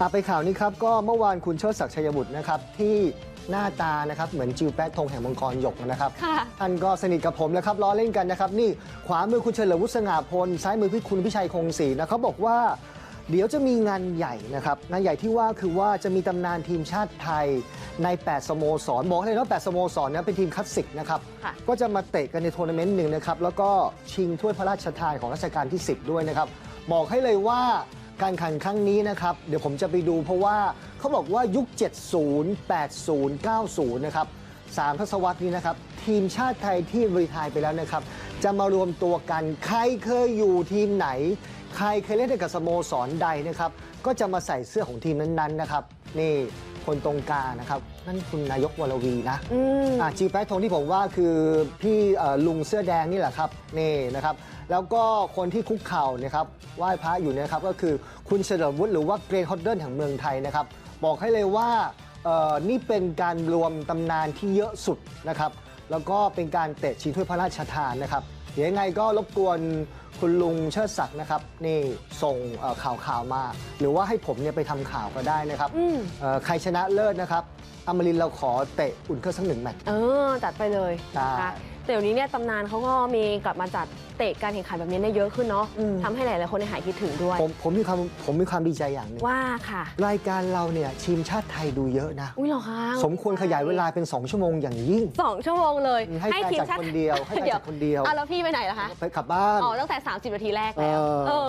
อะไปข่าวนี้ครับก็เมื่อวานคุณเชิดศักดิ์ชัยบุตรนะครับที่หน้าตานะครับเหมือนจิวแป๊ะธงแห่งมังกรหยกนะครับค่ะท่านก็สนิทกับผมนะครับล้อเล่นกันนะครับ นี่ขวามือคุณเฉลิมวุฒิสง่าพลซ้ายมือพี่คุณพิชัยคงศรีนะเขาบอกว่า เดี๋ยวจะมีงานใหญ่นะครับงานใหญ่ที่ว่าคือว่าจะมีตำนานทีมชาติไทยใน 8 สโมสรบอกเลยว่า8สโมสรเนะเป็นทีมคลาสสิกนะครับค่ะก็จะมาเตะกันในทัวร์นาเมนต์หนึ่งนะครับแล้วก็ชิงถ้วยพระราชทานของรัชกาลที่ 10 ด้วยนะครับบอกให้เลยว่า การแข่งครั้งนี้นะครับ เดี๋ยวผมจะไปดูเพราะว่าเขาบอกว่ายุค 70 80 90 นะครับสามทศวรรษนี้นะครับ ทีมชาติไทยที่รีไทายไปแล้วนะครับ จะมารวมตัวกันใครเคยอยู่ทีมไหน ใครเคยเล่นกับสโมสรใดนะครับ ก็จะมาใส่เสื้อของทีมนั้นๆนะครับ นี่ คนตรงกลางนะครับนั่นคุณนายกวรวีนะอืมอ่าจีแป๊ะทงที่ผมว่าคือพี่เอ่อลุงเสื้อแดงนี่แหละครับนี่นะครับ แล้วก็คนที่คุกเข่านะครับไหว้พระอยู่เนยนะครับก็คือคุณเฉลิมวุฒิหรือว่าเกรนฮอดเดิลแห่งเมืองไทยนะครับ บอกให้เลยว่าเอ่อนี่เป็นการรวมตำนานที่เยอะสุดนะครับ แล้วก็เป็นการเตะชิงถ้วยพระราชทานนะครับเดี๋ยวยังไงก็รบกวน คุณลุงเชิดศักดิ์นะครับนี่ส่งเอ่อข่าวข่าวๆมา หรือว่าให้ผมเนี่ยไปทำข่าวก็ได้นะครับอืม เอ่อใครชนะเลิศนะครับอมรินทร์เราขอเตะอุ่นเครื่องสักหนึ่งแมตช์ เออ จัดไปเลยนะใช่คะ แต่เดี๋ยวนี้เนี่ยตำนานเขาก็มีกลับมาจัดเตะการแข่งขันแบบนี้เนี่ยเยอะขึ้นเนาะอืมทำให้หลาย ๆ คนได้หายคิดถึงด้วย ผมผมมีความผมมีความดีใจอย่างหนึงว่าค่ะ รายการเราเนี่ยทีมชาติไทยดูเยอะนะ อุ้ยเหรอคะสมควรขยายเวลาเป็น 2 ชั่วโมงอย่างยิ่ง สองชั่วโมงเลยให้การจัดคนเดียวให้การจัดคนเดียว อะแล้วพี่ไปไหนล่ะคะ ไปกลับบ้าน อ๋อ ตั้งแต่ 30นาทีแรกแล้ว เออ เออ